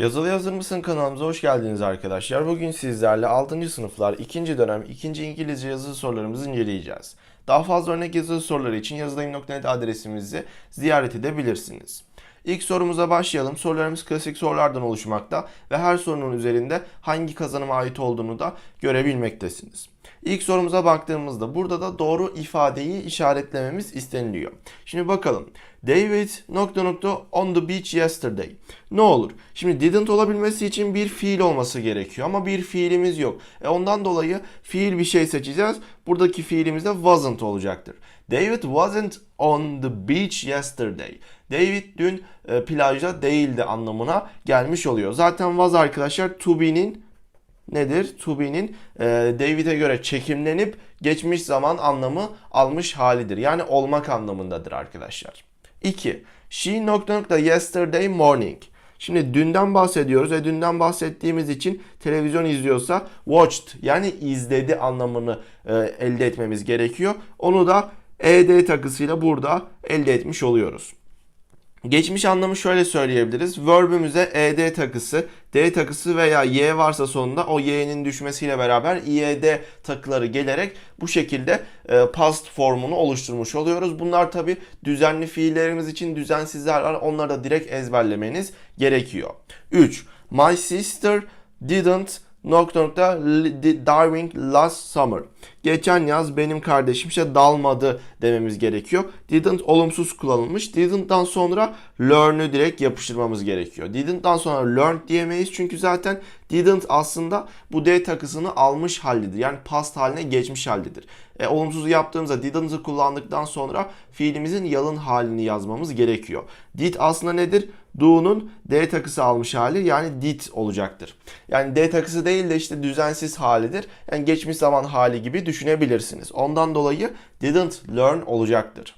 Yazılı Yazır mısın kanalımıza hoş geldiniz arkadaşlar. Bugün sizlerle 6. sınıflar 2. dönem 2. İngilizce yazılı sorularımızı inceleyeceğiz. Daha fazla örnek yazılı soruları için yazılayım.net adresimizi ziyaret edebilirsiniz. İlk sorumuza başlayalım. Sorularımız klasik sorulardan oluşmakta ve her sorunun üzerinde hangi kazanıma ait olduğunu da görebilmektesiniz. İlk sorumuza baktığımızda burada da doğru ifadeyi işaretlememiz isteniliyor. Şimdi bakalım. David nokta nokta on the beach yesterday. Ne olur? Şimdi didn't olabilmesi için bir fiil olması gerekiyor ama bir fiilimiz yok. E ondan dolayı fiil bir şey seçeceğiz. Buradaki fiilimiz de wasn't olacaktır. David wasn't on the beach yesterday. David dün e, plajda değildi anlamına gelmiş oluyor. Zaten was arkadaşlar to be'nin nedir? To be'nin e, David'e göre çekimlenip geçmiş zaman anlamı almış halidir. Yani olmak anlamındadır arkadaşlar. 2. She nokta nokta yesterday morning. Şimdi dünden bahsediyoruz ve dünden bahsettiğimiz için televizyon izliyorsa watched yani izledi anlamını e, elde etmemiz gerekiyor. Onu da ed takısıyla burada elde etmiş oluyoruz. Geçmiş anlamı şöyle söyleyebiliriz. Verb'ümüze ed takısı, d takısı veya y varsa sonunda o y'nin düşmesiyle beraber ied takıları gelerek bu şekilde e, past formunu oluşturmuş oluyoruz. Bunlar tabi düzenli fiillerimiz için düzensizler var. Onları da direkt ezberlemeniz gerekiyor. 3. My sister didn't nokta nokta diving last summer. Geçen yaz benim kardeşim işte dalmadı dememiz gerekiyor. Didn't olumsuz kullanılmış. Didn't'dan sonra learn'ü direkt yapıştırmamız gerekiyor. Didn't'dan sonra learned diyemeyiz çünkü zaten didn't aslında bu D takısını almış haldedir. Yani past haline geçmiş haldedir. E, olumsuz yaptığımızda didn't'ı kullandıktan sonra fiilimizin yalın halini yazmamız gerekiyor. Did aslında nedir? Do'nun D takısı almış hali yani did olacaktır. Yani D takısı değil de işte düzensiz halidir. Yani geçmiş zaman hali gibi düşünebilirsiniz. Ondan dolayı didn't learn olacaktır.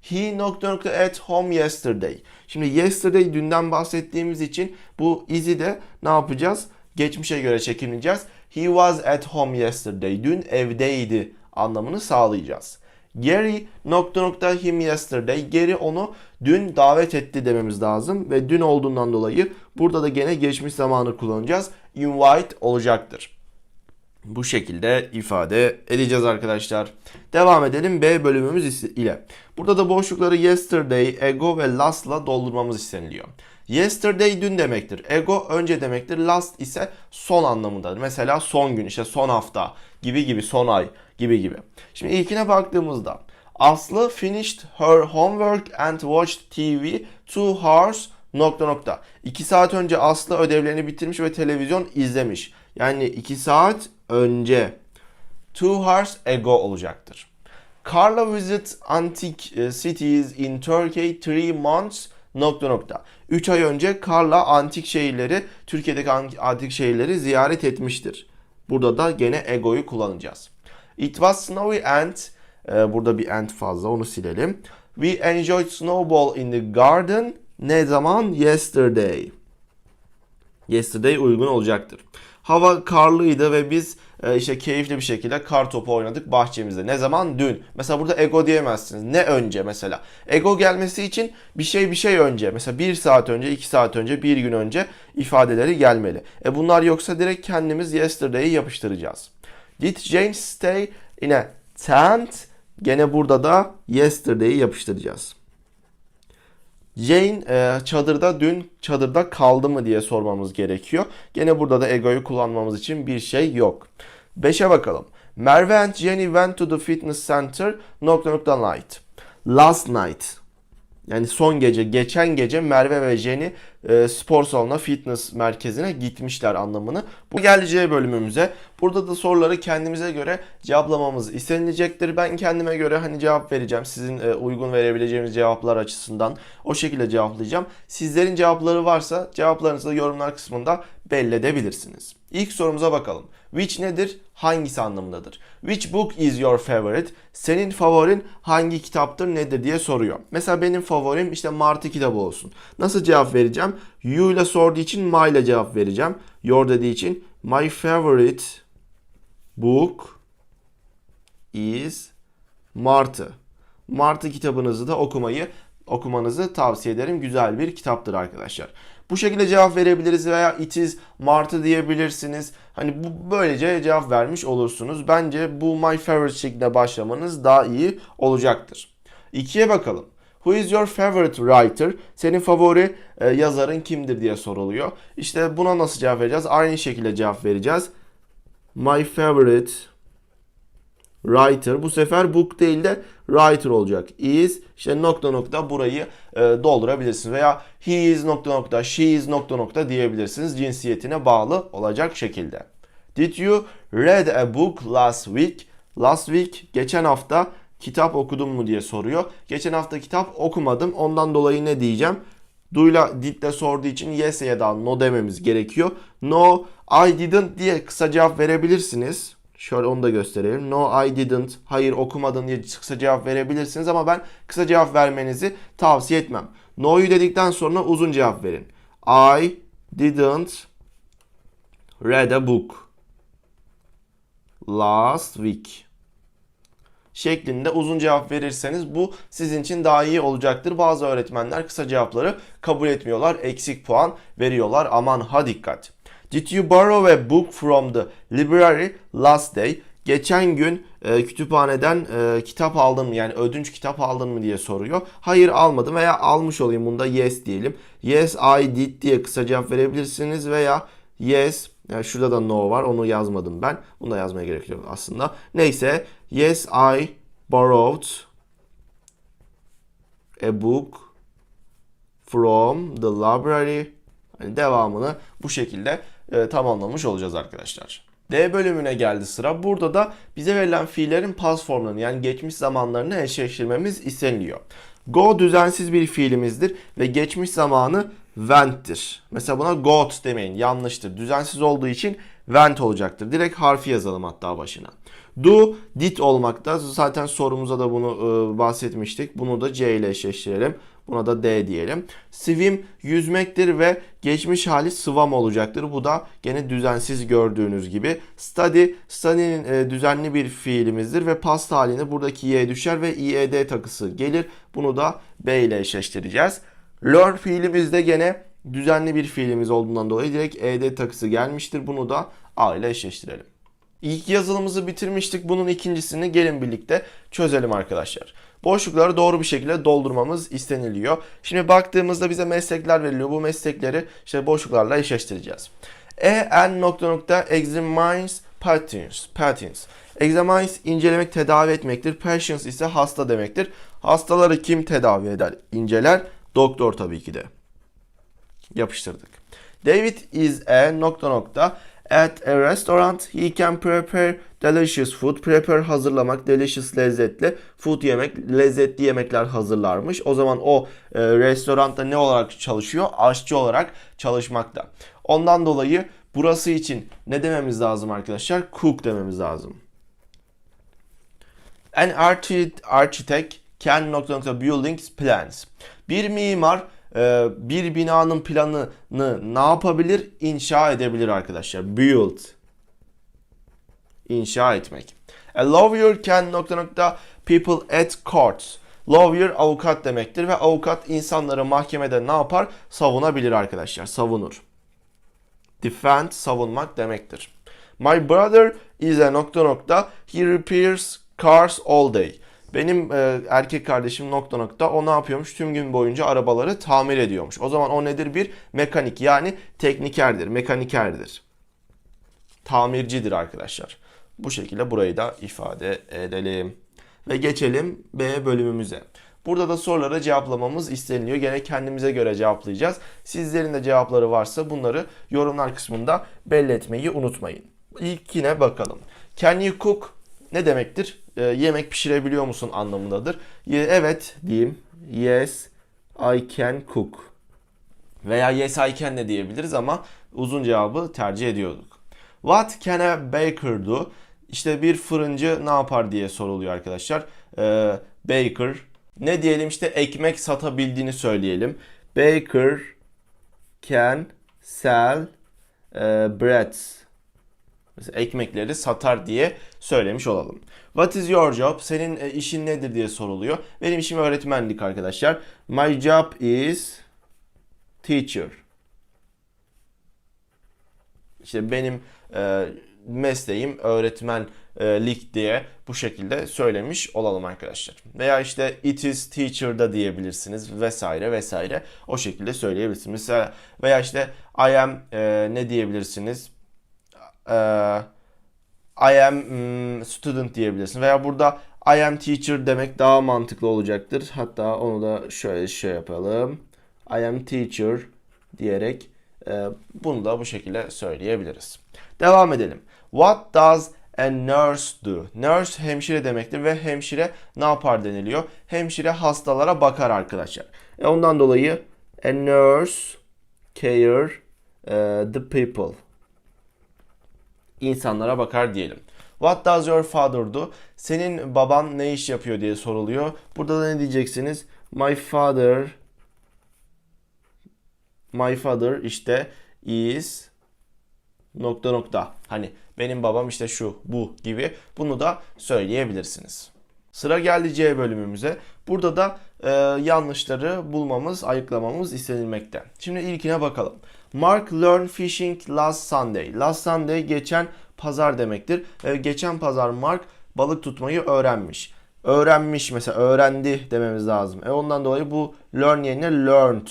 He nokta nokta at home yesterday. Şimdi yesterday dünden bahsettiğimiz için bu is'i de ne yapacağız? Geçmişe göre çekileceğiz. He was at home yesterday. Dün evdeydi anlamını sağlayacağız. Gary nokta nokta him yesterday. Gary onu dün davet etti dememiz lazım ve dün olduğundan dolayı burada da gene geçmiş zamanı kullanacağız. Invite olacaktır. Bu şekilde ifade edeceğiz arkadaşlar. Devam edelim B bölümümüz ile. Burada da boşlukları yesterday, ego ve last'la doldurmamız isteniliyor. Yesterday dün demektir. Ego önce demektir. Last ise son anlamındadır. Mesela son gün, işte son hafta gibi gibi, son ay gibi gibi. Şimdi ilkine baktığımızda Aslı finished her homework and watched TV two hours nokta nokta. 2 saat önce Aslı ödevlerini bitirmiş ve televizyon izlemiş. Yani 2 saat önce. Two hours ago olacaktır. Carla visit antique cities in Turkey three months nokta nokta. 3 ay önce Carla antik şehirleri, Türkiye'deki antik şehirleri ziyaret etmiştir. Burada da gene ego'yu kullanacağız. It was snowy and e, burada bir and fazla onu silelim. We enjoyed snowball in the garden. Ne zaman? Yesterday. Yesterday uygun olacaktır. Hava karlıydı ve biz e, işte keyifli bir şekilde kar topu oynadık bahçemizde. Ne zaman? Dün. Mesela burada ego diyemezsiniz. Ne önce mesela? Ego gelmesi için bir şey bir şey önce. Mesela bir saat önce, iki saat önce, bir gün önce ifadeleri gelmeli. E bunlar yoksa direkt kendimiz yesterday'i yapıştıracağız. Did Jane stay in a tent? Gene burada da yesterday'i yapıştıracağız. Jane e, çadırda dün çadırda kaldı mı diye sormamız gerekiyor. Gene burada da egoyu kullanmamız için bir şey yok. 5'e bakalım. Merve and Jenny went to the fitness center nokta nokta night. Last night. Yani son gece, geçen gece Merve ve Jenny e, spor salonuna, fitness merkezine gitmişler anlamını. Bu geleceği bölümümüze. Burada da soruları kendimize göre cevaplamamız istenilecektir. Ben kendime göre hani cevap vereceğim. Sizin e, uygun verebileceğiniz cevaplar açısından o şekilde cevaplayacağım. Sizlerin cevapları varsa cevaplarınızı da yorumlar kısmında belli edebilirsiniz. İlk sorumuza bakalım. Which nedir? Hangisi anlamındadır? Which book is your favorite? Senin favorin hangi kitaptır nedir diye soruyor. Mesela benim favorim işte Martı kitabı olsun. Nasıl cevap vereceğim? You ile sorduğu için my ile cevap vereceğim. Your dediği için my favorite book is Martı. Martı kitabınızı da okumayı okumanızı tavsiye ederim. Güzel bir kitaptır arkadaşlar. Bu şekilde cevap verebiliriz veya it is martı diyebilirsiniz. Hani bu böylece cevap vermiş olursunuz. Bence bu my favorite şeklinde başlamanız daha iyi olacaktır. İkiye bakalım. Who is your favorite writer? Senin favori e, yazarın kimdir diye soruluyor. İşte buna nasıl cevap vereceğiz? Aynı şekilde cevap vereceğiz. My favorite writer. Bu sefer book değil de writer olacak. Is işte nokta nokta burayı e, doldurabilirsiniz. Veya he is nokta nokta, she is nokta nokta diyebilirsiniz. Cinsiyetine bağlı olacak şekilde. Did you read a book last week? Last week geçen hafta kitap okudun mu diye soruyor. Geçen hafta kitap okumadım. Ondan dolayı ne diyeceğim? Duyla did de sorduğu için yes ya da no dememiz gerekiyor. No, I didn't diye kısa cevap verebilirsiniz. Şöyle onu da gösterelim. No, I didn't. Hayır okumadın diye kısa cevap verebilirsiniz ama ben kısa cevap vermenizi tavsiye etmem. No'yu dedikten sonra uzun cevap verin. I didn't read a book last week şeklinde uzun cevap verirseniz bu sizin için daha iyi olacaktır. Bazı öğretmenler kısa cevapları kabul etmiyorlar. Eksik puan veriyorlar. Aman ha dikkat. Did you borrow a book from the library last day? Geçen gün e, kütüphaneden e, kitap aldın mı yani ödünç kitap aldın mı diye soruyor. Hayır almadım veya almış olayım bunda yes diyelim. Yes I did diye kısa cevap verebilirsiniz veya yes yani şurada da no var onu yazmadım ben. Bunu da yazmaya gerek yok aslında. Neyse yes I borrowed a book from the library. Yani devamını bu şekilde e, tamamlamış olacağız arkadaşlar. D bölümüne geldi sıra. Burada da bize verilen fiillerin past formlarını yani geçmiş zamanlarını eşleştirmemiz isteniliyor. Go düzensiz bir fiilimizdir ve geçmiş zamanı went'tir. Mesela buna got demeyin yanlıştır. Düzensiz olduğu için went olacaktır. Direkt harfi yazalım hatta başına. Do, did olmakta. Zaten sorumuza da bunu e, bahsetmiştik. Bunu da C ile eşleştirelim. Buna da D diyelim. Swim yüzmektir ve geçmiş hali swam olacaktır. Bu da gene düzensiz gördüğünüz gibi. Study, study'nin e, düzenli bir fiilimizdir ve past halinde buradaki y düşer ve ied takısı gelir. Bunu da B ile eşleştireceğiz. Learn fiilimizde gene düzenli bir fiilimiz olduğundan dolayı direkt ed takısı gelmiştir. Bunu da A ile eşleştirelim. İlk yazılımımızı bitirmiştik. Bunun ikincisini gelin birlikte çözelim arkadaşlar. Boşlukları doğru bir şekilde doldurmamız isteniliyor. Şimdi baktığımızda bize meslekler veriliyor. Bu meslekleri işte boşluklarla eşleştireceğiz. E, N nokta nokta examines patterns. Patterns. Examines incelemek, tedavi etmektir. Patients ise hasta demektir. Hastaları kim tedavi eder, inceler? Doktor tabii ki de. Yapıştırdık. David is a nokta nokta at a restaurant. He can prepare delicious food. Prepare hazırlamak, delicious lezzetli. Food yemek, lezzetli yemekler hazırlarmış. O zaman o e, restoranda ne olarak çalışıyor? Aşçı olarak çalışmakta. Ondan dolayı burası için ne dememiz lazım arkadaşlar? Cook dememiz lazım. An architect can nokta nokta buildings plans. Bir mimar e, bir binanın planını ne yapabilir? İnşa edebilir arkadaşlar. Build. İnşa etmek. A lawyer can nokta nokta people at courts. Lawyer avukat demektir ve avukat insanları mahkemede ne yapar? Savunabilir arkadaşlar. Savunur. Defend savunmak demektir. My brother is a nokta nokta. He repairs cars all day. Benim e, erkek kardeşim nokta nokta o ne yapıyormuş? Tüm gün boyunca arabaları tamir ediyormuş. O zaman o nedir? Bir mekanik yani teknikerdir, mekanikerdir. Tamircidir arkadaşlar. Bu şekilde burayı da ifade edelim. Ve geçelim B bölümümüze. Burada da soruları cevaplamamız isteniliyor. Gene kendimize göre cevaplayacağız. Sizlerin de cevapları varsa bunları yorumlar kısmında belli etmeyi unutmayın. İlkine bakalım. Can you cook ne demektir? E, yemek pişirebiliyor musun anlamındadır. E, evet diyeyim. Yes I can cook. Veya yes I can de diyebiliriz ama uzun cevabı tercih ediyorduk. What can a baker do? İşte bir fırıncı ne yapar diye soruluyor arkadaşlar. E, baker ne diyelim işte ekmek satabildiğini söyleyelim. Baker can sell e, bread. Mesela ekmekleri satar diye söylemiş olalım. What is your job? Senin e, işin nedir diye soruluyor. Benim işim öğretmenlik arkadaşlar. My job is teacher. işte benim e, mesleğim öğretmenlik diye bu şekilde söylemiş olalım arkadaşlar. Veya işte it is teacher da diyebilirsiniz vesaire vesaire o şekilde söyleyebilirsiniz. Mesela veya işte I am e, ne diyebilirsiniz? E, I am mm, student diyebilirsin. Veya burada I am teacher demek daha mantıklı olacaktır. Hatta onu da şöyle şey yapalım. I am teacher diyerek e, bunu da bu şekilde söyleyebiliriz. Devam edelim. What does a nurse do? Nurse hemşire demektir ve hemşire ne yapar deniliyor? Hemşire hastalara bakar arkadaşlar. E ondan dolayı a nurse care e, the people insanlara bakar diyelim. What does your father do? Senin baban ne iş yapıyor diye soruluyor. Burada da ne diyeceksiniz? My father My father işte is nokta nokta. Hani benim babam işte şu, bu gibi bunu da söyleyebilirsiniz. Sıra geldi C bölümümüze. Burada da e, yanlışları bulmamız, ayıklamamız istenilmekte. Şimdi ilkine bakalım. Mark learned fishing last Sunday. Last Sunday geçen pazar demektir. E, geçen pazar Mark balık tutmayı öğrenmiş. Öğrenmiş mesela öğrendi dememiz lazım. E ondan dolayı bu learn yerine learned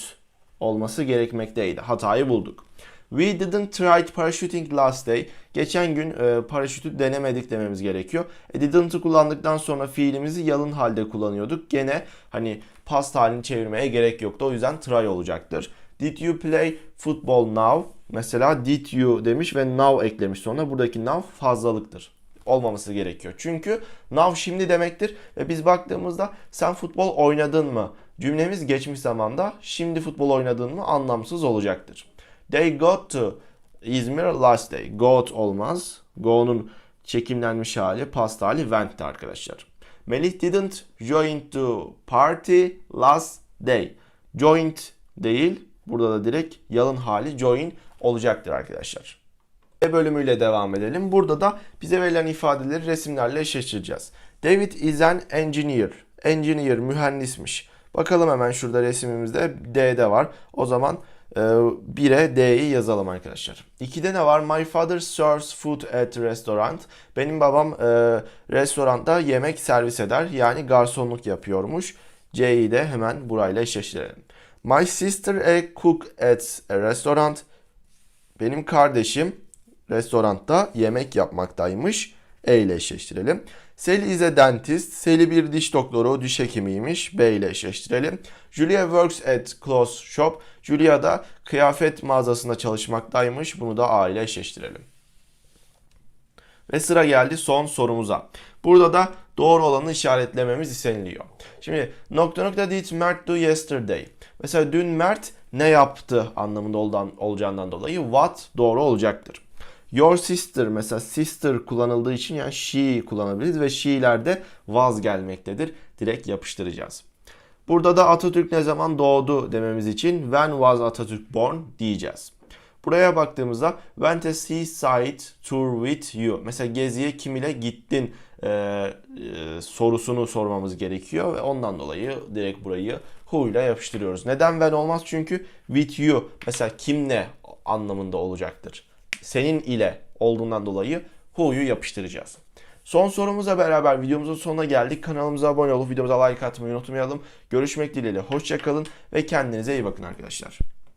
olması gerekmekteydi. Hatayı bulduk. We didn't try parachuting last day. Geçen gün e, paraşütü denemedik dememiz gerekiyor. E, didn't'ı kullandıktan sonra fiilimizi yalın halde kullanıyorduk. Gene hani past halini çevirmeye gerek yoktu. O yüzden try olacaktır. Did you play football now? Mesela did you demiş ve now eklemiş sonra. Buradaki now fazlalıktır. Olmaması gerekiyor. Çünkü now şimdi demektir ve biz baktığımızda sen futbol oynadın mı? Cümlemiz geçmiş zamanda şimdi futbol oynadın mı anlamsız olacaktır. They got to İzmir last day. Got olmaz. Go'nun çekimlenmiş hali, past hali went'ti arkadaşlar. Melih didn't join to party last day. Joined değil. Burada da direkt yalın hali join olacaktır arkadaşlar. B bölümüyle devam edelim. Burada da bize verilen ifadeleri resimlerle eşleştireceğiz. David is an engineer. Engineer mühendismiş. Bakalım hemen şurada resimimizde D'de var. O zaman 1'e D'yi yazalım arkadaşlar. 2'de ne var? My father serves food at restaurant. Benim babam e, restoranda yemek servis eder. Yani garsonluk yapıyormuş. C'yi de hemen burayla eşleştirelim. My sister a cook at a restaurant. Benim kardeşim restoranda yemek yapmaktaymış. E ile eşleştirelim. Sally is a dentist. Sally bir diş doktoru, diş hekimiymiş. B ile eşleştirelim. Julia works at clothes shop. Julia da kıyafet mağazasında çalışmaktaymış. Bunu da A ile eşleştirelim. Ve sıra geldi son sorumuza. Burada da doğru olanı işaretlememiz isteniliyor. Şimdi nokta nokta did Mert do yesterday. Mesela dün Mert ne yaptı anlamında olacağından dolayı what doğru olacaktır. Your sister mesela sister kullanıldığı için yani she kullanabiliriz ve she'lerde was gelmektedir. Direkt yapıştıracağız. Burada da Atatürk ne zaman doğdu dememiz için when was Atatürk born diyeceğiz. Buraya baktığımızda went a seaside tour with you. Mesela geziye kim ile gittin e, e, sorusunu sormamız gerekiyor ve ondan dolayı direkt burayı who ile yapıştırıyoruz. Neden when olmaz? Çünkü with you mesela kimle anlamında olacaktır senin ile olduğundan dolayı who'yu yapıştıracağız. Son sorumuzla beraber videomuzun sonuna geldik. Kanalımıza abone olup videomuza like atmayı unutmayalım. Görüşmek dileğiyle. Hoşçakalın ve kendinize iyi bakın arkadaşlar.